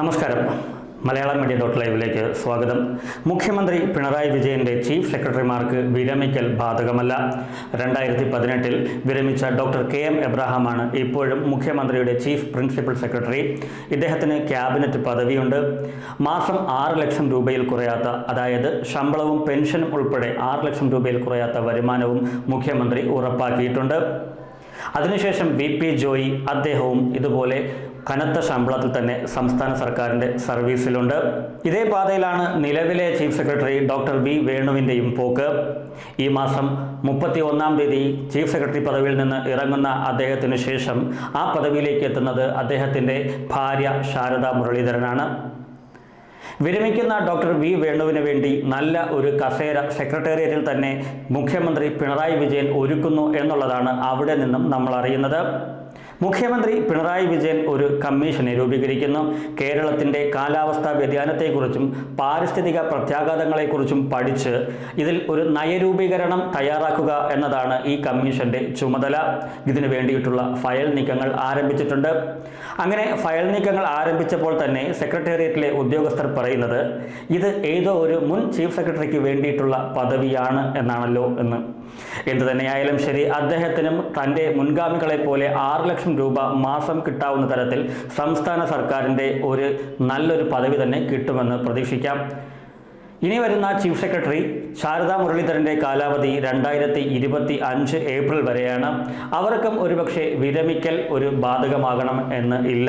നമസ്കാരം. Malayalam media dot ലൈവിലേക്ക് സ്വാഗതം. മുഖ്യമന്ത്രി പിണറായി വിജയന്റെ ചീഫ് സെക്രട്ടറിമാർക്ക് വിരമിക്കൽ ബാധകമല്ല. രണ്ടായിരത്തി പതിനെട്ടിൽ വിരമിച്ച ഡോക്ടർ കെ എം എബ്രഹാമാണ് ഇപ്പോഴും മുഖ്യമന്ത്രിയുടെ ചീഫ് പ്രിൻസിപ്പൽ സെക്രട്ടറി. ഇദ്ദേഹത്തിന് ക്യാബിനറ്റ് പദവിയുണ്ട്. മാസം ആറ് ലക്ഷം രൂപയിൽ കുറയാത്ത അതായത് ശമ്പളവും പെൻഷനും ഉൾപ്പെടെ ആറ് ലക്ഷം രൂപയിൽ കുറയാത്ത വരുമാനവും മുഖ്യമന്ത്രി ഉറപ്പാക്കിയിട്ടുണ്ട്. അതിനുശേഷം വി പി ജോയി അദ്ദേഹവും ഇതുപോലെ കനത്ത ശമ്പളത്തിൽ തന്നെ സംസ്ഥാന സർക്കാരിന്റെ സർവീസിലുണ്ട്. ഇതേ പാതയിലാണ് നിലവിലെ ചീഫ് സെക്രട്ടറി ഡോക്ടർ വി വേണുവിന്റെയും പോക്ക്. ഈ മാസം മുപ്പത്തി ഒന്നാം തീയതി ചീഫ് സെക്രട്ടറി പദവിയിൽ നിന്ന് ഇറങ്ങുന്ന അദ്ദേഹത്തിന് ശേഷം ആ പദവിയിലേക്ക് എത്തുന്നത് അദ്ദേഹത്തിന്റെ ഭാര്യ ശാരദ മുരളീധരനാണ്. വിരമിക്കുന്ന ഡോക്ടർ വി വേണുവിന് വേണ്ടി നല്ല ഒരു കസേര സെക്രട്ടേറിയറ്റിൽ തന്നെ മുഖ്യമന്ത്രി പിണറായി വിജയൻ ഒരുക്കുന്നു എന്നുള്ളതാണ് അവിടെ നിന്നും നമ്മൾ അറിയുന്നത്. മുഖ്യമന്ത്രി പിണറായി വിജയൻ ഒരു കമ്മീഷനെ രൂപീകരിക്കുന്നു. കേരളത്തിന്റെ കാലാവസ്ഥാ വ്യതിയാനത്തെക്കുറിച്ചും പാരിസ്ഥിതിക പ്രത്യാഘാതങ്ങളെക്കുറിച്ചും പഠിച്ച് ഇതിൽ ഒരു നയരൂപീകരണം തയ്യാറാക്കുക എന്നതാണ് ഈ കമ്മീഷന്റെ ചുമതല. ഇതിനു വേണ്ടിയിട്ടുള്ള ഫയൽ നീക്കങ്ങൾ ആരംഭിച്ചിട്ടുണ്ട്. അങ്ങനെ ഫയൽ നീക്കങ്ങൾ ആരംഭിച്ചപ്പോൾ തന്നെ സെക്രട്ടേറിയറ്റിലെ ഉദ്യോഗസ്ഥർ പറയുന്നത് ഇത് ഏതോ ഒരു മുൻ ചീഫ് സെക്രട്ടറിക്ക് വേണ്ടിയിട്ടുള്ള പദവിയാണ് എന്നാണല്ലോ എന്ന്. എന്തു തന്നെയായാലും ശരി അദ്ദേഹത്തിനും തന്റെ മുൻഗാമികളെ പോലെ ആറ് ലക്ഷം രൂപ മാസം കിട്ടാവുന്ന തരത്തിൽ സംസ്ഥാന സർക്കാരിന്റെ ഒരു നല്ലൊരു പദവി തന്നെ കിട്ടുമെന്ന് പ്രതീക്ഷിക്കാം. ഇനി വരുന്ന ചീഫ് സെക്രട്ടറി ശാരദാ മുരളീധരന്റെ കാലാവധി രണ്ടായിരത്തി ഇരുപത്തി അഞ്ച് ഏപ്രിൽ വരെയാണ്. അവർക്കും ഒരുപക്ഷെ വിരമിക്കൽ ഒരു ബാധകമാകണം എന്ന് ഇല്ല.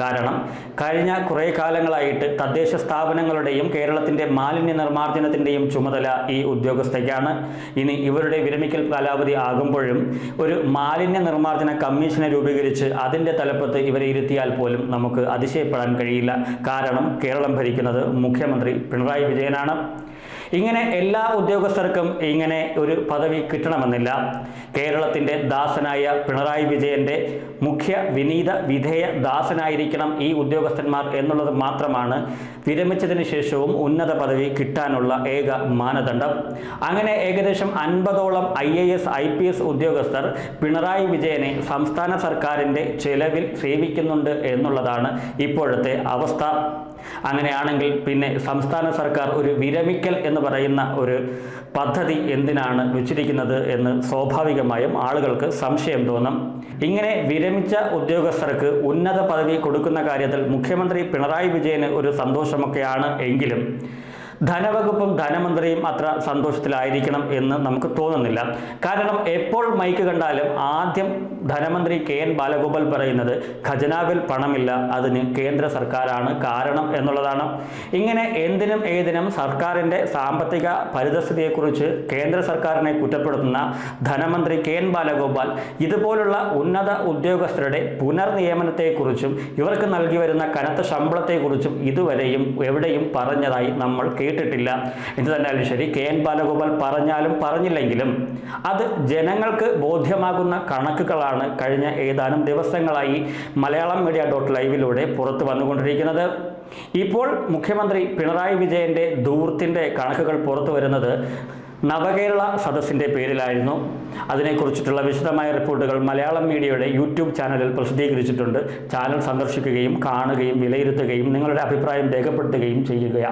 കാരണം കഴിഞ്ഞ കുറേ കാലങ്ങളായിട്ട് തദ്ദേശ സ്ഥാപനങ്ങളുടെയും കേരളത്തിന്റെ മാലിന്യ നിർമ്മാർജനത്തിന്റെയും ചുമതല ഈ ഉദ്യോഗസ്ഥയ്ക്കാണ്. ഇനി ഇവരുടെ വിരമിക്കൽ കാലാവധി ആകുമ്പോഴും ഒരു മാലിന്യ നിർമ്മാർജന കമ്മീഷനെ രൂപീകരിച്ച് അതിന്റെ തലപ്പത്ത് ഇവരെ ഇരുത്തിയാൽ പോലും നമുക്ക് അതിശയപ്പെടാൻ കഴിയില്ല. കാരണം കേരളം ഭരിക്കുന്നത് മുഖ്യമന്ത്രി പിണറായി വിജയനാണ്. എന്നാണ് ഇങ്ങനെ എല്ലാ ഉദ്യോഗസ്ഥർക്കും ഇങ്ങനെ ഒരു പദവി കിട്ടണമെന്നില്ല. കേരളത്തിന്റെ ദാസനായ പിണറായി വിജയന്റെ മുഖ്യ വിനീത വിധേയ ദാസനായിരിക്കണം ഈ ഉദ്യോഗസ്ഥന്മാർ എന്നുള്ളത് മാത്രമാണ് വിരമിച്ചതിന് ശേഷവും ഉന്നത പദവി കിട്ടാനുള്ള ഏക മാനദണ്ഡം. അങ്ങനെ ഏകദേശം അൻപതോളം I A S I P S ഉദ്യോഗസ്ഥർ പിണറായി വിജയനെ സംസ്ഥാന സർക്കാരിന്റെ ചെലവിൽ സേവിക്കുന്നുണ്ട് എന്നുള്ളതാണ് ഇപ്പോഴത്തെ അവസ്ഥ. അങ്ങനെയാണെങ്കിൽ പിന്നെ സംസ്ഥാന സർക്കാർ ഒരു വിരമിക്കൽ എന്ന് പറയുന്ന ഒരു പദ്ധതി എന്തിനാണ് വെച്ചിരിക്കുന്നത് എന്ന് സ്വാഭാവികമായും ആളുകൾക്ക് സംശയം തോന്നും. ഇങ്ങനെ വിരമിച്ച ഉദ്യോഗസ്ഥർക്ക് ഉന്നത പദവി കൊടുക്കുന്ന കാര്യത്തിൽ മുഖ്യമന്ത്രി പിണറായി വിജയന് ഒരു സന്തോഷമൊക്കെയാണ് എങ്കിലും ധനവകുപ്പും ധനമന്ത്രിയും അത്ര സന്തോഷത്തിലായിരിക്കണം എന്ന് നമുക്ക് തോന്നുന്നില്ല. കാരണം എപ്പോൾ മൈക്ക് കണ്ടാലും ആദ്യം ധനമന്ത്രി കെ എൻ ബാലഗോപാൽ പറയുന്നത് ഖജനാവിൽ പണമില്ല അതിന് കേന്ദ്ര സർക്കാരാണ് കാരണം എന്നുള്ളതാണ്. ഇങ്ങനെ എന്തിനും ഏതിനും സർക്കാരിന്റെ സാമ്പത്തിക പരിതസ്ഥിതിയെക്കുറിച്ച് കേന്ദ്ര സർക്കാരിനെ കുറ്റപ്പെടുത്തുന്ന ധനമന്ത്രി കെ എൻ ബാലഗോപാൽ ഇതുപോലുള്ള ഉന്നത ഉദ്യോഗസ്ഥരുടെ പുനർനിയമനത്തെക്കുറിച്ചും ഇവർക്ക് നൽകി വരുന്ന കനത്ത ശമ്പളത്തെക്കുറിച്ചും ഇതുവരെയും എവിടെയും പറഞ്ഞതായി നമ്മൾ കേട്ടിട്ടില്ല. എന്ത് തന്നെയാലും ശരി കെ എൻ ബാലഗോപാൽ പറഞ്ഞാലും പറഞ്ഞില്ലെങ്കിലും അത് ജനങ്ങൾക്ക് ബോധ്യമാകുന്ന കണക്കുകളാണ് കഴിഞ്ഞ ഏതാനും ദിവസങ്ങളായി മലയാളം മീഡിയ ഡോട്ട് ലൈവിലൂടെ പുറത്തു വന്നുകൊണ്ടിരിക്കുന്നത്. ഇപ്പോൾ മുഖ്യമന്ത്രി പിണറായി വിജയന്റെ ദൂർത്തിന്റെ കണക്കുകൾ പുറത്തു വരുന്നത് നവകേരള സദസ്സിന്റെ പേരിലായിരുന്നു. അതിനെക്കുറിച്ചിട്ടുള്ള വിശദമായ റിപ്പോർട്ടുകൾ മലയാളം മീഡിയയുടെ യൂട്യൂബ് ചാനലിൽ പ്രസിദ്ധീകരിച്ചിട്ടുണ്ട്. ചാനൽ സന്ദർശിക്കുകയും കാണുകയും വിലയിരുത്തുകയും നിങ്ങളുടെ അഭിപ്രായം രേഖപ്പെടുത്തുകയും ചെയ്യുക